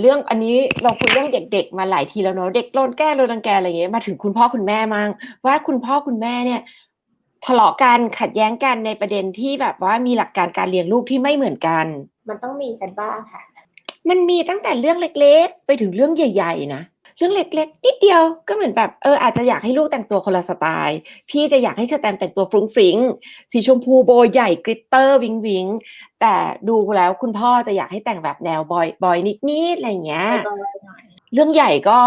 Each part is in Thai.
เรื่องอันนี้เราคุยเรื่องเด็ก ๆ มาหลายทีแล้วเนาะเด็กโดนแกล้งโดนรังแกอะไรอย่างเงี้ยมาถึงคุณพ่อคุณแม่มั่งว่าคุณพ่อคุณแม่เนี่ยทะเลาะกันขัดแย้งกันในประเด็นที่แบบว่ามีหลักการการเลี้ยงลูกที่ไม่เหมือนกัน มันต้องมีกันบ้างค่ะ มันมีตั้งแต่เรื่องเล็ก ๆ ไปถึงเรื่องใหญ่ ๆ นะ เรื่องเล็กๆนิดเดียวก็เหมือนแบบเอออาจจะอยากให้ลูกแต่งตัวคนละสไตล์ พี่จะอยากให้เชอแตมแต่งตัวฟรุ้งฟริ้งสีชมพูโบใหญ่กริตเตอร์วิงวิงแต่ดูแล้วคุณพ่อจะอยากให้แต่งแบบแนวบอยบอยนิดๆอะไรอย่างเงี้ยเรื่องใหญ่ก็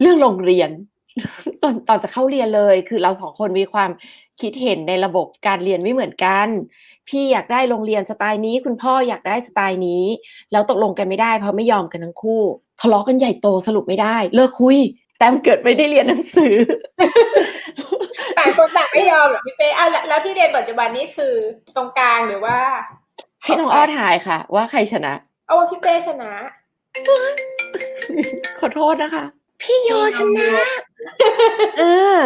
เรื่องโรงเรียน ตอนตอนจะเข้าเรียนเลย คือเราสองคนมีความคิดเห็นในระบบการเรียนไม่เหมือนกัน พี่อยากได้โรงเรียนสไตล์นี้ คุณพ่ออยากได้สไตล์นี้ แล้วตกลงกันไม่ได้เพราะไม่ยอมกันทั้งคู่ ทะเลาะกันใหญ่โตสรุปไม่ได้ เลิกคุย แต้มเกิดไม่ได้เรียนหนังสือต่างคนต่างไม่ยอมเหรอพี่เป้อะแล้วแล้วที่เรียนปัจจุบันนี้คือตรงกลางหรือว่า ให้น้องอ้อถ่ายค่ะ ว่าใครชนะเอาว่าพี่เป้ชนะ ขอโทษนะคะ พี่โยชนะ เออ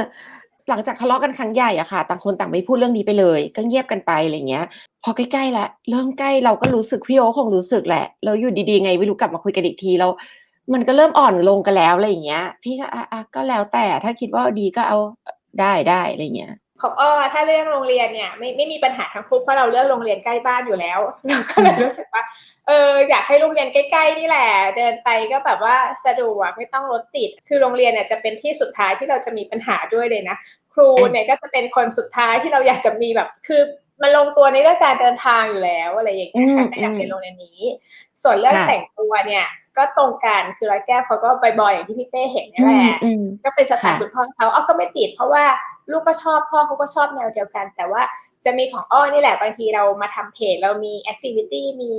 หลังจากทะเลาะกันครั้งใหญ่อะค่ะ ต่างคนต่างไม่พูดเรื่องนี้ไปเลย ก็เงียบกันไปอะไรเงี้ย พอใกล้ๆละเริ่มใกล้เราก็รู้สึกพี่โอคงรู้สึกแหละ แล้วอยู่ดีๆไงไม่รู้กลับมาคุยกันอีกทีแล้ว มันก็เริ่มอ่อนลงกันแล้วอะไรอย่างเงี้ย พี่ก็อะอะก็แล้วแต่ถ้าคิดว่าดีก็เอาได้ได้อะไรเงี้ยของอ้อถ้าเรื่องโรงเรียนเนี่ยไม่ไม่มีปัญหาทั้งคู่เพราะเราเลือกโรงเรียนใกล้บ้านอยู่แล้วเราก็เลยรู้สึกว่า เอออยากให้โรงเรียนใกล้ๆนี่แหละ เดินไปก็แบบว่าสะดวกไม่ต้องรถติด คือโรงเรียนเนี่ยจะเป็นที่สุดท้ายที่เราจะมีปัญหาด้วยเลยนะ ครูเนี่ยก็จะเป็นคนสุดท้ายที่เราอยากจะมีแบบคือ มันลงตัวในเรื่องการเดินทางอยู่แล้วอะไรอย่างเงี้ยค่ะอืมก็อยากเป็นโรงเรียนนี้ ส่วนเรื่องค่ะแต่งตัวเนี่ย ก็ตรงกันคือร้อยแก้วเขาก็บ่อยๆอย่างที่พี่เป้เห็นนี่อืแหมละอืมก็เป็นสไตล์ค่ะคุณพ่อเขาอ้อก็ไม่ติดเพราะว่าลูกก็ชอบพ่อเขาก็ชอบแนวเดียวกัน แต่ว่าจะมีของอ้อนี่แหละบางทีเรามาทำเพจเรามีแอคทิวิตี้มี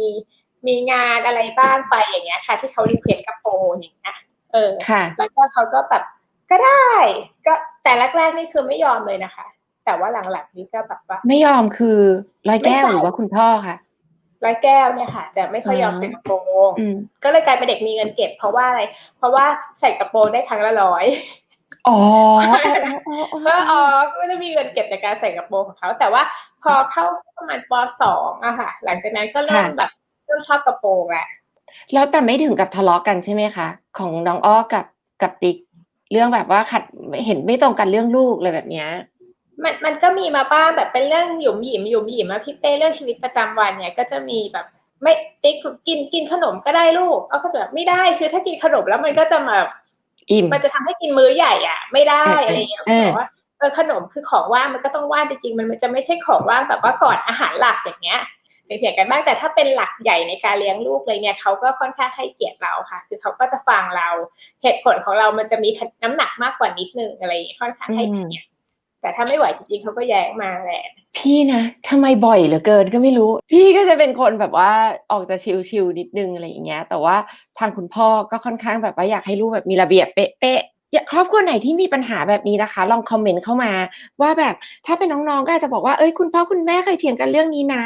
มีงานอะไรบ้างไปอย่างเงี้ยค่ะ ที่เขารีเควสกระโปรงอย่างเงี้ยเออค่ะแล้วก็เขาก็แบบก็ได้ ก็แต่แรกๆนี่คือไม่ยอมเลยนะคะ แต่ว่าหลังๆนี่ก็แบบว่า ไม่ยอมคือร้อยแก้วไม่ใส่หรือว่าคุณพ่อค่ะร้อยแก้วเนี่ยค่ะ จะไม่ค่อยยอมอ่าใส่กระโปรงอืมก็เลยกลายเป็นเด็กมีเงินเก็บ เพราะว่าอะไร เพราะว่าใส่กระโปรงได้ครั้งละร้อยอ๋อก็อ๋อก็จะมีเงินเก็บจากการใส่กระโปรงของเขา แต่ว่าพอเข้าประมาณปสองอะค่ะ หลังจากนั้นก็เริ่มค่ะแบบเริ่มชอบกระโปรงแหละแล้วแต่ไม่ถึงกับทะเลาะกันใช่ไหมคะ ของน้องอ้อกับกับติ๊กเรื่องแบบว่าขัดเห็นไม่ตรงกันเรื่องลูกอะไรแบบเนี้ย มันมันก็มีมาบ้างแบบเป็นเรื่องหยุมหยิมหยุมหยิมอะพี่เป้เรื่องชีวิตประจำวันเนี่ยก็จะมีแบบไม่ติ๊กกินกินขนมก็ได้ลูกเอาก็จะแบบไม่ได้คือถ้ากินขนมแล้วมันก็จะมาอิ่มมันจะทำให้กินมื้อใหญ่อะ ไม่ได้เอออะไรอย่างเงี้ยเออบอกว่าเออขนมคือของว่างมันก็ต้องว่างจริงๆมันจะไม่ใช่ของว่างแบบว่าก่อนอาหารหลักอย่างเงี้ยเถียงกันบ้างแต่ถ้าเป็นหลักใหญ่ในการเลี้ยงลูกเลยเนี่ยเขาก็ค่อนข้างให้เกียรติเราค่ะ คือเขาก็จะฟังเราเหตุผลของเรามันจะมีน้ำหนักมากกว่านิดนึงอะไรอย่างเงี้ยค่อนข้างให้เกียรติ แต่ถ้าไม่ไหวจริงๆเขาก็แย้งมาแหละพี่นะทำไมบ่อยเหลือเกินก็ไม่รู้ พี่ก็จะเป็นคนแบบว่าออกจะชิลๆนิดนึงอะไรอย่างเงี้ย แต่ว่าทางคุณพ่อก็ค่อนข้างแบบว่าอยากให้ลูกแบบมีระเบียบเป๊ะ ครอบครัวไหนที่มีปัญหาแบบนี้นะคะ ลองคอมเมนต์เข้ามา ว่าแบบถ้าเป็นน้องๆก็อาจจะบอกว่าเอ้ยคุณพ่อคุณแม่เคยเถียงกันเรื่องนี้นะ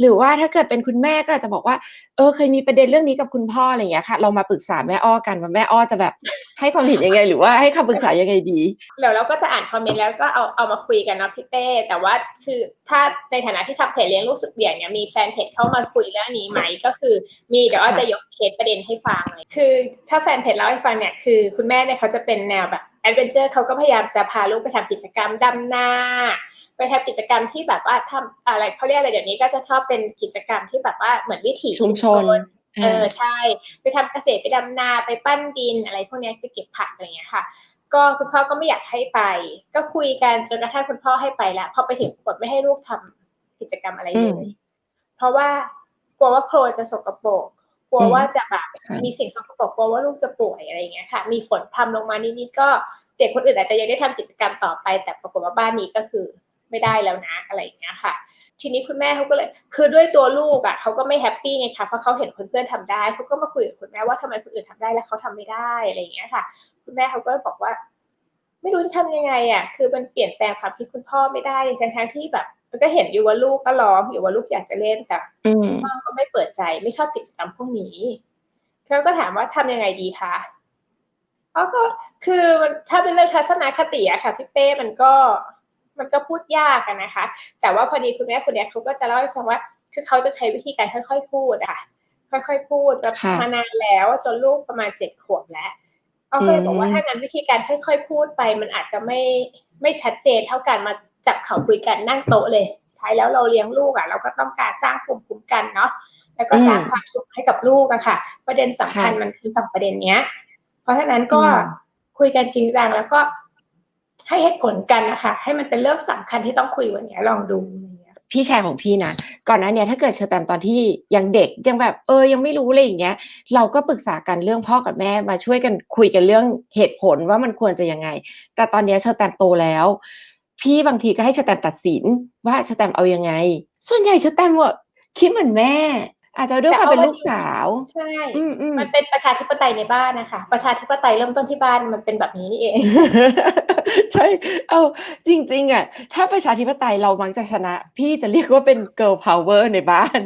หรือว่าถ้าเกิดเป็นคุณแม่ก็อาจจะบอกว่าเออเคยมีประเด็นเรื่องนี้กับคุณพ่ออะไรอย่างเงี้ยค่ะเรามาปรึกษาแม่อ้อกันว่าแม่อ้อจะแบบให้ความเห็นยังไง หรือว่าให้คำปรึกษายังไงดีเดี๋ยวเราก็จะอ่านคอมเมนต์แล้วก็เอาเอามาคุยกันเนาะพี่เป้แต่ว่าคือถ้าในฐานะที่ทำเพจเลี้ยงลูกสุดเบี่ยงเนี่ยมีแฟนเพจเข้ามาคุยเรื่องนี้ไหมก็คือมีเดี๋ยวอ้อจะยกเคสประเด็นให้ฟังเลยคือ ถ้าแฟนเพจเล่าให้ฟังเนี่ยคือ คุณแม่เนี่ยเขาจะเป็นแนวแบบแอดเวนเจอร์เขาก็พยายามจะพาลูกไปทำกิจกรรมดำนาไปทำกิจกรรมที่แบบว่าทำอะไรเขาเรียกอะไรเดี๋ยวนี้ก็จะชอบเป็นกิจกรรมที่แบบว่าเหมือนวิถีชุมชนเออใช่ ไปทำเกษตรไปดำนาไปปั้นดินอะไรพวกเนี้ยไปเก็บผักอะไรอย่างเงี้ยค่ะ ก็คุณพ่อก็ไม่อยากให้ไป ก็คุยกันจนกระทั่งคุณพ่อให้ไปแล้วพอไปถึงกดไม่ให้ลูกทำกิจกรรมอะไรเลอืยมเพราะว่ากลัวว่าโคลนจะสกปรกก ลัวอืมว่าจะแบบค่ะมีสิ่งสกปรกกลัวว่าลูกจะป่วยอะไรอย่างเงี้ยค่ะ มีฝนทำลงมานิดๆก็เด็กคนอื่นอาจจะยังได้ทำกิจกรรมต่อไป แต่ปรากฏว่าบ้านนี้ก็คือไม่ได้แล้วนะอะไรอย่างเงี้ยค่ะ ทีนี้คุณแม่เขาก็เลย คือด้วยตัวลูกอะเขาก็ไม่แฮปปี้ไงคะเพราะเขาเห็นเพื่อนๆทำได้เขาก็มาคุยกับคุณแม่ว่าทำไมคนอื่นทำได้แล้วเขาทำไม่ได้อะไรอย่างเงี้ยค่ะ คุณแม่เขาก็บอกว่า ไม่รู้จะทำยังไงอะ คือมันเปลี่ยนแปลงความคิดคุณพ่อไม่ได้ทั้งทั้งๆที่แบบ มันก็เห็นอยู่ว่าลูกก็ร้องอยู่ว่าลูกอยากจะเล่นแต่อืมพ่อก็ไม่เปิดใจไม่ชอบกิจกรรมพวกนี้เขาก็ถามว่าทำยังไงดีคะเขาก็คือมันถ้าเป็นเรื่องทัศนคติอะค่ะพี่เป้มันก็มันก็พูดยากอะนะคะ แต่ว่าพอดีคุณแม่คนเนี้ยเขาก็จะเล่าให้ฟังว่า คือเขาจะใช้วิธีการค่อยๆ พูดอะค่ะคค่อยๆ พูดแบบค่ะมานานแล้วจนลูกประมาณเจ็ดขวบแล้วอ้อก็เลยบอกว่าอืมถ้างั้นวิธีการค่อย ๆ พูดไป มันอาจจะไม่ไม่ชัดเจนเท่ากันมา จับเขาคุยกันนั่งโต๊ะเลยท้ายแล้วเราเลี้ยงลูกอะ เราก็ต้องการสร้างภูมิคุ้มกันเนาะแล้วก็สร้างความสุขให้กับลูกอะค่ะ ประเด็นสำคัญมันคือสองประเด็นเนี้ย เพราะฉะนั้นก็อืมคุยกันจริงจังแล้วก็ให้เหตุผลกันนะคะให้มันเป็นเรื่องสำคัญที่ต้องคุยวันเนี้ยลองดูอะไรเงี้ยพี่ชายของพี่นะก่อนหน้าเนี้ยถ้าเกิดเชอแตมตอนที่ยังเด็กยังแบบเออยังไม่รู้อะไรอย่างเงี้ย เราก็ปรึกษากันเรื่องพ่อกับแม่มาช่วยกันคุยกันเรื่องเหตุผลว่ามันควรจะยังไง แต่ตอนเนี้ยเชอแตมโตแล้ว พี่บางทีก็ให้เชอแตมตัดสินว่าเชอแตมเอายังไง ส่วนใหญ่เชอแตมว่าคิดเหมือนแม่ อาจจะด้วยความเป็นลูกสาวใช่อืมอืมมันเป็นประชาธิปไตยในบ้านนะคะ ประชาธิปไตยเริ่มต้นที่บ้านมันเป็นแบบนี้นี่เอง ใช่ เอาจริง ๆ อะ ถ้าประชาธิปไตยเรามักจะชนะ พี่จะเรียกว่าเป็น girl power ในบ้าน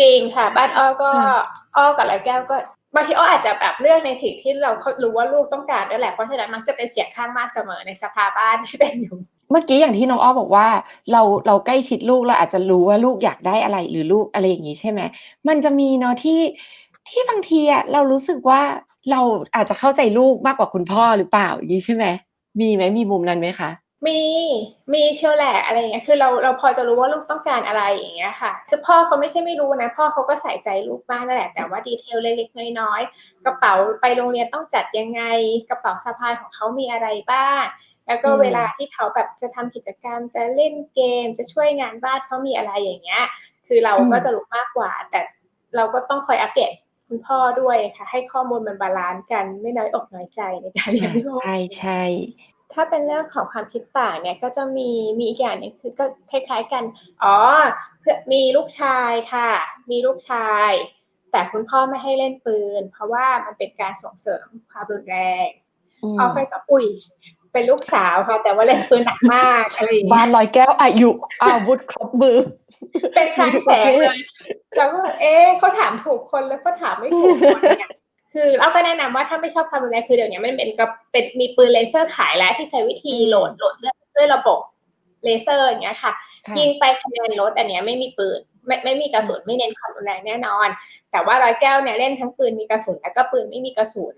จริงค่ะ บ้านอ้อก็ค่ะอ้อกับแล้วแก้วก็บางทีอ้ออาจจะแบบเลือกในสิ่งที่เรารู้ว่าลูกต้องการด้วยแหละเพราะฉะนั้นมักจะเป็นเสียงข้างมากเสมอในสภาบ้านที่เป็นอยู่ เมื่อกี้อย่างที่น้องอ้อบอกว่า เราเราใกล้ชิดลูกเราอาจจะรู้ว่าลูกอยากได้อะไรหรือลูกอะไรอย่างนี้ใช่ไหมมันจะมีเนาะที่ที่บางทีอะเรารู้สึกว่าเราอาจจะเข้าใจลูกมากกว่าคุณพ่อหรือเปล่าอย่างนี้ใช่ไหมมีไหมมีมุมนั้นไหมคะมีมีเชียวแหละอะไรอย่างเงี้ยคือเราเราพอจะรู้ว่าลูกต้องการอะไรอย่างเงี้ยค่ะ คือพ่อเขาไม่ใช่ไม่รู้นะ พ่อเขาก็ใส่ใจลูกมากนั่นแหละแต่ว่าดีเทลเล็กๆน้อยๆกระเป๋าไปโรงเรียนต้องจัดยังไง กระเป๋าสะพายของเขามีอะไรบ้าง แล้วก็อืมเวลาที่เขาแบบจะทำกิจกรรมจะเล่นเกมจะช่วยงานบ้านเขามีอะไรอย่างเงี้ย คือเราก็จะรู้มากกว่า แต่เราก็ต้องคอยอัปเดตคุณพ่อด้วยค่ะ ให้ข้อมูลมันบาลานซ์กันไม่น้อยอกน้อยใจในการเลี้ยงลูกใช่ใช่ถ้าเป็นเรื่องของความคิดต่างเนี่ยก็จะมีมีอีกอย่างหนึงคือก็คล้าย ๆกัน อ๋อเพื่อมีลูกชายค่ะ มีลูกชาย แต่คุณพ่อไม่ให้เล่นปืน เพราะว่ามันเป็นการส่งเสริมความรุนแรงอืมเอาไปกับอุ้ย เป็นลูกสาวค่ะ แต่ว่าเล่นปืนหนักมากอะไรอย่างเงี้ยบ้านลอยแก้วอายุอาวุธครบมือ เป็นคลังแสงเลยแล้วก็เอ๊ะเขาถามถูกคนแล้วเขาถามไม่ถูกคนเนี่ยคือเราก็แนะนำว่าถ้าไม่ชอบความรุนแรงคือเดี๋ยวนี้มันเป็นกับเป็นมีปืนเลเซอร์ขายแล้วที่ใช้วิธีโหลดโหลดเลือดด้วยระบบเลเซอร์อย่างเงี้ยค่ะค่ะยิงไปคะแนนลดอันเนี้ยไม่มีปืนไม่ไม่มีกระสุนไม่เน้นความรุนแรงแน่นอน แต่ว่าร้อยแก้วเนี่ยเล่นทั้งปืนมีกระสุนแล้วก็ปืนไม่มีกระสุน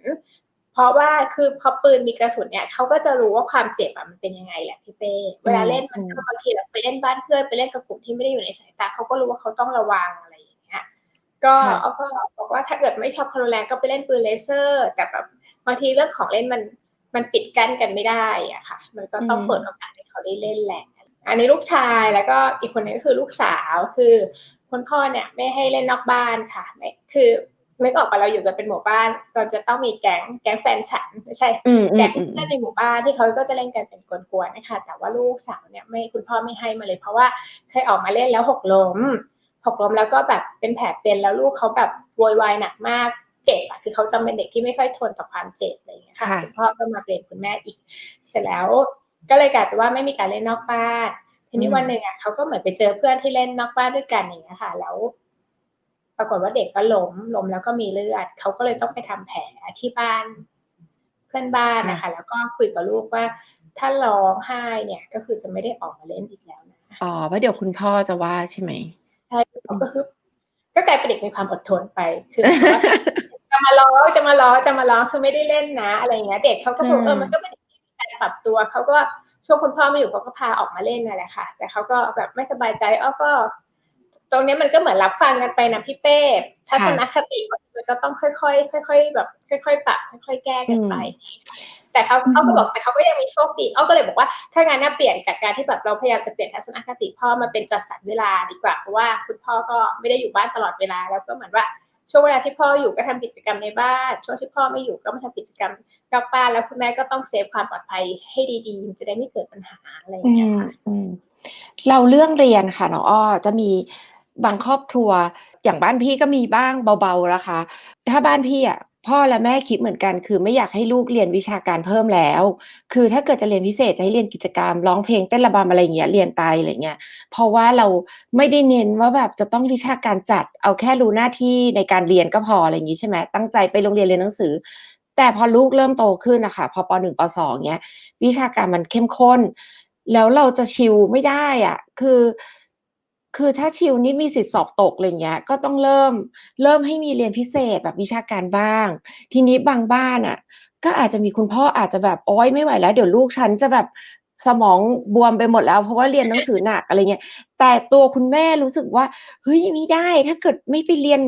เพราะว่าคือพอปืนมีกระสุนเนี่ยเขาก็จะรู้ว่าความเจ็บอะมันเป็นยังไงแหละพี่เป้เวลาเล่นมันก็บางทีแบบไปเล่นบ้านเพื่อนไปเล่นกับกลุ่มที่ไม่ได้อยู่ในสายตาเขาก็รู้ว่าเขาต้องระวังอะไรอย่างเงี้ยก็ค่ะเอาก็บอกว่าถ้าเกิดไม่ชอบความรุนแรงก็ไปเล่นปืนเลเซอร์ แต่แบบบางทีเรื่องของเล่นมันมันปิดกั้นกันไม่ได้อะค่ะ มันก็ต้องอืมเปิดโอกาสให้เขาได้เล่นแหละอันนี้ลูกชายแล้วก็อีกคนนึงก็คือลูกสาวคือคุณพ่อเนี่ยไม่ให้เล่นนอกบ้านค่ะไม่คือ ไม่ก็ออกไปเราอยู่กันเป็นหมู่บ้าน เราจะต้องมีแก๊งแก๊งแฟนฉันไม่ใช่อืมอืแก๊มงอืมเพื่อนในหมู่บ้านที่เขาก็จะเล่นกันเป็นกวนๆนะคะแต่ว่าลูกสาวเนี่ยไม่คุณพ่อไม่ให้มาเลย เพราะว่าเคยออกมาเล่นแล้วหกล้มหกล้มแล้วก็แบบเป็นแผลเป็นแล้วลูกเขาแบบโวยวายหนักมากเจ็บอะคือเขาจะเป็นเด็กที่ไม่ค่อยทนต่อความเจ็บอะไรอย่างเงี้ยค่ะค่ะคุณพ่อก็มาเบรมคุณแม่อีก เสร็จแล้ว ก็เลยกลายเป็นว่าไม่มีการเล่นนอกบ้านทีนี้วันหนึ่งอะเขาก็เหมือนไปเจอเพื่อนที่เล่นนอกบ้านด้วยกันอย่างเงี้ยค่ะ แล้ว ปรากฏว่าเด็กก็ล้มล้มแล้วก็มีเลือดเขาก็เลยต้องไปทำแผลที่บ้านเพื่อนบ้านนะคะ แล้วก็คุยกับลูกว่า ถ้าร้องไห้เนี่ย ก็คือจะไม่ได้ออกมาเล่นอีกแล้วนะอ๋อเพราะเดี๋ยวคุณพ่อจะว่าใช่ไหมใช่ก็คือก็กลายเป็นเด็กมีความอดทนไปคือแบบว่าจะมาล้อจะมาล้อจะมาล้อคือไม่ได้เล่นนะอะไรอย่างเงี้ย เด็กเขาก็บอกอืมเออมันก็เป็นการปรับตัวเขาก็ช่วงคุณพ่อไม่อยู่เขาก็พาออกมาเล่นนั่นแหละค่ะ แต่เขาก็แบบไม่สบายใจอ้อก็ ตรงเนี้ยมันก็เหมือนรับฟังกันไปนะพี่เป้ทัศนคติมันก็ต้องค่อยๆค่อย ๆ แบบ ค่อยๆปรับค่อย ๆ แก้กันไป แต่เขาเขาก็บอกแต่เขาก็ยังมีโชคดีอ้อก็เลยบอกว่าถ้างั้นน่ะเปลี่ยนจากการที่แบบเราพยายามจะเปลี่ยนทัศนคติพ่อมาเป็นจัดสรรเวลาดีกว่าเพราะว่าคุณพ่อก็ไม่ได้อยู่บ้านตลอดเวลาแล้วก็เหมือนว่าช่วงเวลาที่พ่ออยู่ก็ทำกิจกรรมในบ้าน ช่วงที่พ่อไม่อยู่ก็มาทำกิจกรรมนอกบ้านแล้วคุณแม่ก็ต้องเซฟความปลอดภัยให้ดีๆจะได้ไม่เกิดปัญหาอะไรอย่างอืเงี้ยมค่ะอืมเราเรื่องเรียนค่ะน้องอ้อจะมี บางครอบครัว อย่างบ้านพี่ก็มีบ้างเบาๆนะคะ ถ้าบ้านพี่อะพ่อและแม่คิดเหมือนกัน คือไม่อยากให้ลูกเรียนวิชาการเพิ่มแล้ว คือถ้าเกิดจะเรียนพิเศษจะให้เรียนกิจกรรมร้องเพลงเต้นระบำอะไรอย่างเงี้ยเรียนไปอะไรเงี้ยเพราะว่าเราไม่ได้เน้นว่าแบบจะต้องวิชาการจัดเอาแค่รู้หน้าที่ในการเรียนก็พออะไรอย่างงี้ใช่ไหมตั้งใจไปโรงเรียนเรียนหนังสือ แต่พอลูกเริ่มโตขึ้นนะคะพอปหนึ่งปสองเนี้ย วิชาการมันเข้มข้น แล้วเราจะชิลไม่ได้อะคือ คือถ้าชิวนี่มีสิทธิ์สอบตกอะไรเงี้ย ก็ต้องเริ่มเริ่มให้มีเรียนพิเศษแบบวิชาการบ้าง ทีนี้บางบ้านอะ ก็อาจจะมีคุณพ่ออาจจะแบบโอ๊ยไม่ไหวแล้ว เดี๋ยวลูกฉันจะแบบสมองบวมไปหมดแล้วเพราะว่าเรียนหนังสือหนักอะไรเงี้ยแต่ตัวคุณแม่รู้สึกว่าเฮ้ยไม่ได้ถ้าเกิดไม่ไปเรียน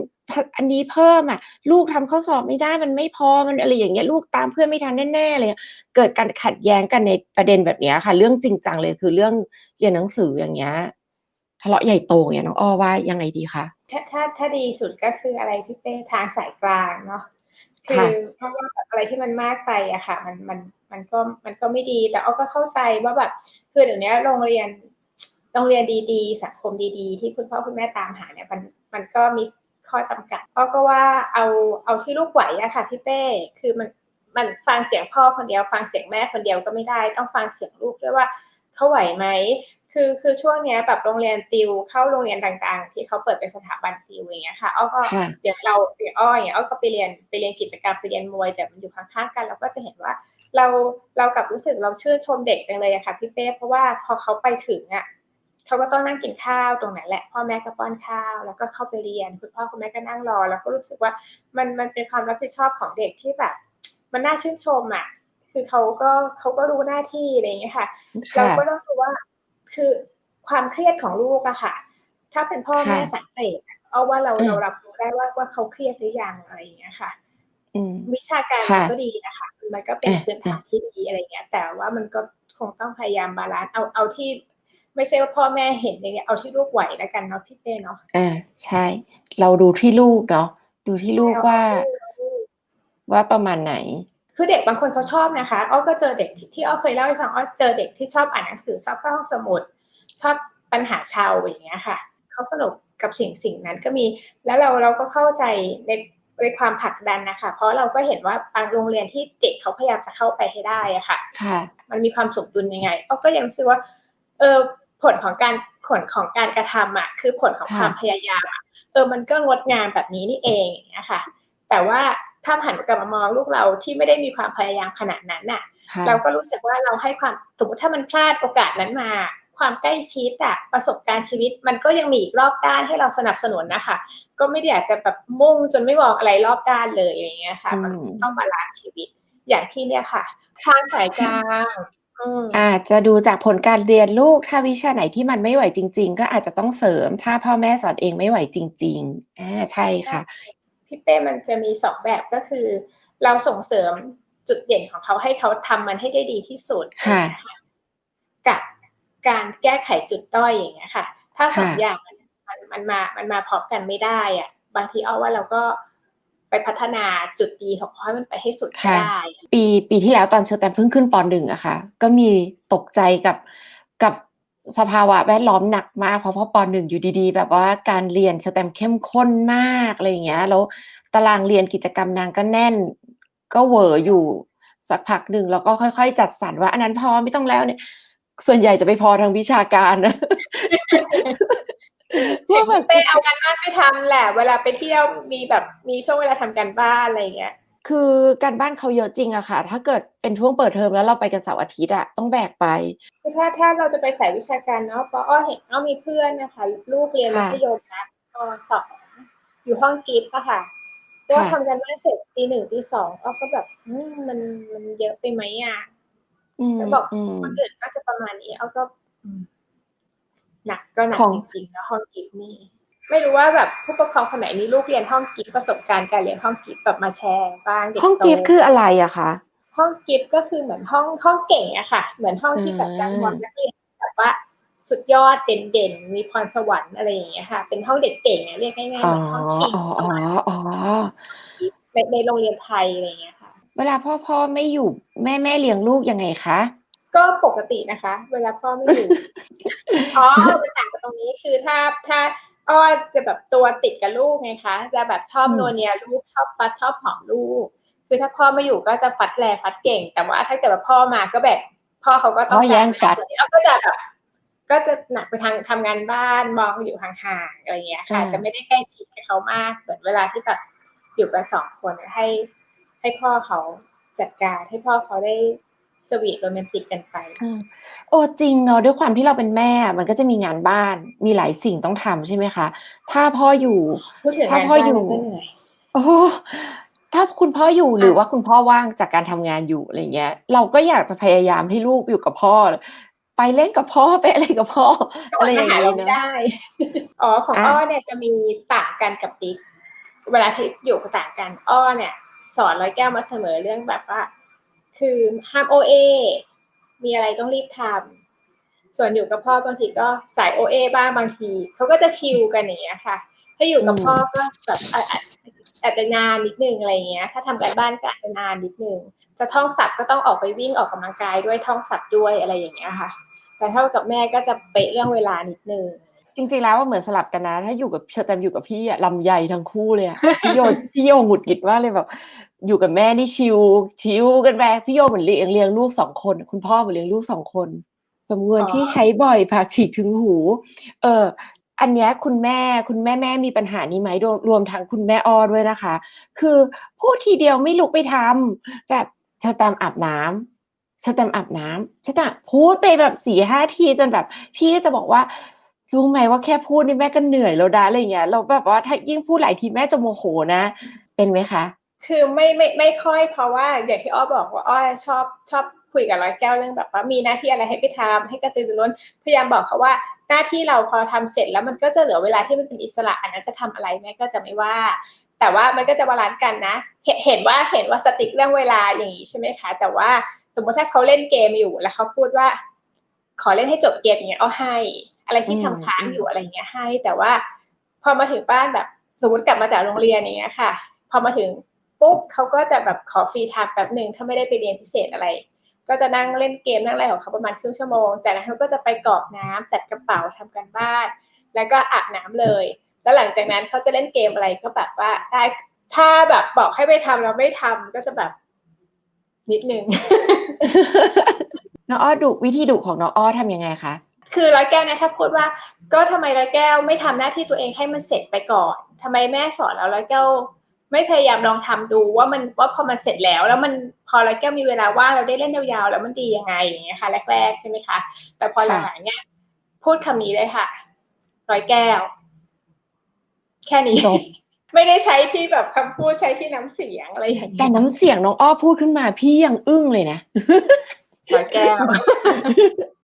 อันนี้เพิ่มอะ ลูกทำข้อสอบไม่ได้มันไม่พอมันอะไรอย่างเงี้ยลูกตามเพื่อนไม่ทันแน่ๆเลยเกิดการขัดแย้งกันในประเด็นแบบเนี้ยค่ะ เรื่องจริงจังเลยคือเรื่องเรียนหนังสืออย่างเงี้ย ทะเลาะใหญ่โตเนี่ยน้องอ้อว่ายังไงดีคะถ้าถ้าถ้าดีสุดก็คืออะไรพี่เป้ทางสายกลางเนาะคืค่ะอเพราะว่าแบบอะไรที่มันมากไปอะค่ะ มันมันมันก็มันก็ไม่ดี แต่อ้อก็เข้าใจว่าแบบคือเดี๋ยวนี้โรงเรียนโรงเรียนดีๆ สังคมดีๆ ที่คุณพ่อคุณแม่ตามหาเนี่ยมันมันก็มีข้อจำกัดอ้อก็ว่าเอาเอาที่ลูกไหวอะค่ะพี่เป้คือมันมันฟังเสียงพ่อคนเดียว ฟังเสียงแม่คนเดียวก็ไม่ได้ ต้องฟังเสียงลูกด้วยว่าเขาไหวไหม คือคือช่วงเนี้ยแบบโรงเรียนติวเข้าโรงเรียนต่างๆ ที่เขาเปิดเป็นสถาบันติวอย่างเงี้ยค่ะอ้อก็ค่ะเดี๋ยวเราเดี๋ยวอ้ออย่างเงี้ยอ้อก็ไปเรียนไปเรียนกิจกรรมไปเรียนมวยแต่มันอยู่ข้างๆกันเราก็จะเห็นว่าเราเรากลับรู้สึกเราชื่นชมเด็กจังเลยอะค่ะพี่เป้เพราะว่าพอเขาไปถึงอะเขาก็ต้องนั่งกินข้าวตรงนั้นแหละพ่อแม่ก็ป้อนข้าว แล้วก็เข้าไปเรียน คุณพ่อคุณแม่ก็นั่งรอ แล้วก็รู้สึกว่ามันมันเป็นความรับผิดชอบของเด็กที่แบบ มันน่าชื่นชมอะคือเขาก็เขาก็รู้หน้าที่อะไรอย่างเงี้ยค่ะ เราค่ะก็ต้องรู้ว่า คือความเครียดของลูกอะค่ะ ถ้าเป็นพ่อค่ะแม่สังเกตอะเอาว่าเราอืมเรารับรู้ได้ว่าว่าเขาเครียดหรือยังอะไรอย่างเงี้ยค่ะอืมวิชาการค่ะมันก็ดีนะคะ มันก็เป็นอะพื้นฐานที่ดีอะไรเงี้ย แต่ว่ามันก็คงต้องพยายามบาลานซ์เอาเอาที่ไม่ใช่ว่าพ่อแม่เห็นอย่างเงี้ยเอาที่ลูกไหวแล้วกันเนาะพี่เป้เนาะอ่าใช่ เราดูที่ลูกเนาะดูที่ลูกว่าเอาเอาลูกว่าประมาณไหน คือเด็กบางคนเขาชอบนะคะอ้อก็เจอเด็กที่ที่อ้อเคยเล่าให้ฟังอ้อเจอเด็กที่ชอบอ่านหนังสือชอบเข้าห้องสมุด ชอบปัญหาชาวอย่างเงี้ยค่ะเขาสนุกกับสิ่งสิ่งนั้นก็มี แล้วเราเราก็เข้าใจในในความผลักดันนะคะ เพราะเราก็เห็นว่าบางโรงเรียนที่เด็กเขาพยายามจะเข้าไปให้ได้อะค่ะค่ะมันมีความสมดุลยังไงอ้อก็ยังรู้สึกว่า เออผลของการผลของการกระทำอะคือผลของค่ะความพยายามอะเออมันก็งดงามแบบนี้นี่เองอย่างเงี้ยค่ะแต่ว่า ถ้าหันกลับมามองลูกเราที่ไม่ได้มีความพยายามขนาดนั้นน่ะค่ะ เราก็รู้สึกว่าเราให้ความสมมติถ้ามันพลาดโอกาสนั้นมา ความใกล้ชิดอะประสบการณ์ชีวิต มันก็ยังมีอีกรอบด้านให้เราสนับสนุนนะคะ ก็ไม่ได้อยากจะแบบมุ่งจนไม่มองอะไรรอบด้านเลยอย่างเงี้ยค่ะมันอืมต้องบาลานซ์ชีวิตอย่างที่เนี่ยค่ะทางสายกลางอืมอาจจะดูจากผลการเรียนลูกถ้าวิชาไหนที่มันไม่ไหวจริง ๆ ก็อาจจะต้องเสริม ถ้าพ่อแม่สอนเองไม่ไหวจริง ๆอ่าใช่ค่ะ พี่เป้มันจะมีสองแบบก็คือ เราส่งเสริมจุดเด่นของเขาให้เขาทำมันให้ได้ดีที่สุดค่ะนกับการแก้ไขจุดด้อยอย่างเงี้ยค่ะ ถ้าสองค่ะอย่างมันมันมันมามันมาพร้อมกันไม่ได้อะบางทีเอาว่าเราก็ไปพัฒนาจุดดีของเขาให้มันไปให้สุดก็ค่ะได้ ปีปีที่แล้วตอนเชอร์แตมเพิ่งขึ้นปหนึ่งอะค่ะ ก็มีตกใจกับกับ สภาวะแวดล้อมหนักมากเพราะพ่อปหนึ่งอยู่ดีๆ แบบว่าการเรียนเชอร์แตมเข้มข้นมากอะไรอย่างเงี้ย แล้วตารางเรียนกิจกรรมนางก็แน่น ก็เหวออยู่สักพักหนึ่งแล้วก็ค่อยๆ จัดสรรว่าอันนั้นพอไม่ต้องแล้วเนี่ย ส่วนใหญ่จะไปพอทางวิชาการนะเห็นว่าแบบพี่เป้เอากันบ้านไปทำแหละ เวลาไปเที่ยวมีแบบมีช่วงเวลาทำกันบ้านอะไรอย่างเงี้ย คือการบ้านเขาเยอะจริงอะค่ะ ถ้าเกิดเป็นช่วงเปิดเทอมแล้วเราไปกันเสาร์อาทิตย์อะต้องแบกไป คือถ้าถ้าเราจะไปสายวิชาการเนาะเพราะอ้อเห็นอ้อมีเพื่อนนะคะลูกเรียนมัค่ะธยมนะปสองอยู่ห้องกิฟต์อะค่ะก็ค่ะทำกันบ้านเสร็จตีหนึ่งตีสองอ้อก็แบบอืมมันมันเยอะไปไหมอะอืมแล้วบอกอืมคนอื่นก็จะประมาณนี้อ้อก็อืมหนักก็หนักของจริงๆนะห้องกิฟต์นี่ ไม่รู้ว่าแบบผู้ปกครองคนไหนมีลูกเรียนห้องกิฟต์ประสบการณ์การเรียนห้องกิฟต์แบบมาแชร์บ้างเด็กห้องโตกิฟต์คืออะไรอะคะห้องกิฟต์ก็คือเหมือนห้องห้องเก่งอะค่ะ เหมือนห้องที่แบบอืมจ้างวอนนักเรียนแบบว่าสุดยอดเด่นๆมีพรสวรรค์อะไรอย่างเงี้ยค่ะ เป็นห้องเด็กเก่งอะเรียกง่ายๆอ๋เหอมือนห้องคิงอ๋ออ๋ออ๋อในในโรงเรียนไทยอะไรอย่างเงี้ยค่ะ เวลาพ่อพ่อไม่อยู่แม่แม่เลี้ยงลูกยังไงคะก็ปกตินะคะ เวลาพ่อไม่อยู่ อ๋อมันต่างกันตรงนี้คือถ้าถ้า อ้อจะแบบตัวติดกับลูกไงคะ จะแบบชอบอืมโนวเนียลูกชอบฟัดชอบหอมลูก คือถ้าพ่อไม่อยู่ก็จะฟัดแลฟัดเก่ง แต่ว่าถ้าเกิดว่าพ่อมาก็แบบ พ่อเขาก็ต้พ่องอแย่งการฟัดส่วนนี้อ้อก็จะแบบก็จะหนักไปทางทำงานบ้านมองอยู่ห่างๆอะไรอย่างเงี้ยค่ะ จะไม่ได้ใกล้ชิดกับเขามากเหมือนเวลาที่แบบอยู่กันสองคนให้ให้พ่อเขาจัดการให้พ่อเขาได้ สวีทโรแมนติกกันไปอืมโอ้จริงเนาะด้วยความที่เราเป็นแม่มันก็จะมีงานบ้านมีหลายสิ่งต้องทำใช่ไหมคะ ถ้าพ่ออยู่พูดถึงานถ้างพ่อบ้านอยู่แล้วก็เหนื่อยโอ้ถ้าคุณพ่ออยู่หรือค่ะว่าคุณพ่อว่างจากการทำงานอยู่อะไรเงี้ย เราก็อยากจะพยายามให้ลูกอยู่กับพ่อ ไปเล่นกับพ่อไปอะไรกับพ่อก็อะไรอดออาย่างหารนี้เราไม่เนาะได้อ๋อของอะอ้อเนี่ยจะมีต่างกันกับติ๊กเวลาที่อยู่กับต่างกันอ้อเนี่ย สอนร้อยแก้วมาเสมอเรื่องแบบว่า คือห้ามโอเอมีอะไรต้องรีบทำส่วนอยู่กับพ่อบางทีก็สายโอเอบ้างบางทีเขาก็จะชิลกันอย่างเงี้ยค่ะ ถ้าอยู่กับพ่อก็แบบอาอาอาจจะนานนิดนึงอะไรเงี้ย ถ้าทำการบ้านก็อาจจะนานนิดนึง จะท่องศัพท์ก็ต้องออกไปวิ่งออกกำลังกายด้วยท่องศัพท์ด้วยอะไรอย่างเงี้ยค่ะ แต่ถ้ากับแม่ก็จะเป๊ะเรื่องเวลานิดนึง จริงๆแล้วว่าเหมือนสลับกันนะ ถ้าอยู่กับเชอร์แตมอยู่กับพี่อะลำใหญ่ทั้งคู่เลยอะพี่โยพี่โยหงุดหงิดมากเลยแบบ อยู่กับแม่นี่ชิวชิวกันไปพี่โยเหมือนเลี้ยงเลี้ยงลูกสองคน คุณพ่อเหมือนเลี้ยงลูกสองคนจำนวนอ๋อที่ใช้บ่อยผากฉีกถึงหู เอออันเนี้ยคุณแม่คุณแม่แม่มีปัญหานี้ไหมรวมรวมทั้งคุณแม่อ้อด้วยนะคะ คือพูดทีเดียวไม่ลุกไปทำแบบเชอร์แตมอาบน้ำเชอร์แตมอาบน้ำเชอร์แตมพูดไปแบบสี่ห้าทีจนแบบ พี่ก็จะบอกว่ารู้ไหมว่าแค่พูดนี่แม่ก็เหนื่อยแล้วนะอะไรเงี้ยเราแบบว่าถ้ายิ่งพูดหลายทีแม่จะโมโหนะ เป็นไหมคะ คือไม่ไม่ไม่ค่อยเพราะว่าอย่างที่อ้อบอกว่าอ้อชอบชอบคุยกับร้อยแก้วเรื่องแบบว่ามีหน้าที่อะไรให้ไปทำให้กระตือรือร้นพยายามบอกเขาว่าหน้าที่เราพอทำเสร็จแล้วมันก็จะเหลือเวลาที่มันเป็นอิสระอันนั้นจะทำอะไรแม่ก็จะไม่ว่า แต่ว่ามันก็จะบาลานซ์กันนะ เห็นว่าเห็นว่าสติ๊กเรื่องเวลาอย่างนี้ใช่ไหมคะ แต่ว่าสมมติถ้าเขาเล่นเกมอยู่แล้วเขาพูดว่า ขอเล่นให้จบเกมอย่างเงี้ยอ้อให้ อะไรที่ทำค้างอยู่อะไรอย่างเงี้ยให้ แต่ว่าพอมาถึงบ้านแบบ สมมติกลับมาจากโรงเรียนอย่างเงี้ยค่ะ พอมาถึง ปุ๊บเขาก็จะแบบขอฟรีไทม์แป๊บหนึ่งถ้าไม่ได้ไปเรียนพิเศษอะไร ก็จะนั่งเล่นเกมนั่งอะไรของเขาประมาณครึ่งชั่วโมง จากนั้นเขาก็จะไปกรอกน้ำจัดกระเป๋าทำการบ้าน แล้วก็อาบน้ำเลย แล้วหลังจากนั้นเขาจะเล่นเกมอะไรก็แบบว่าได้ถ้าแบบบอกให้ไปทำแล้วไม่ทำก็จะแบบนิดนึงน้องอ้อดุวิธีดุของน้องอ้อทำยังไงคะคือร้อยแก้วเนี่ยถ้าพูดว่า ก็ทำไมร้อยแก้วไม่ทำหน้าที่ตัวเองให้มันเสร็จไปก่อนทำไมแม่สอนแล้วร้อยแก้ว ไม่พยายามลองทำดูว่ามันว่าพอมันเสร็จแล้ว แล้วมันพอร้อยแก้วมีเวลาว่างเราได้เล่นยาวๆแล้วมันดียังไงอย่างเงี้ยค่ะแรกๆใช่ไหมคะ แต่พอหลังๆเนี่ยพูดคำนี้เลยค่ะร้อยแก้ว แค่นี้จบไม่ได้ใช้ที่แบบคำพูดใช้ที่น้ำเสียงอะไรอย่างแต่เงี้ยน้ำเสียงน้องอ้อพูดขึ้นมาพี่ยังอึ้งเลยนะร้อยแก้ว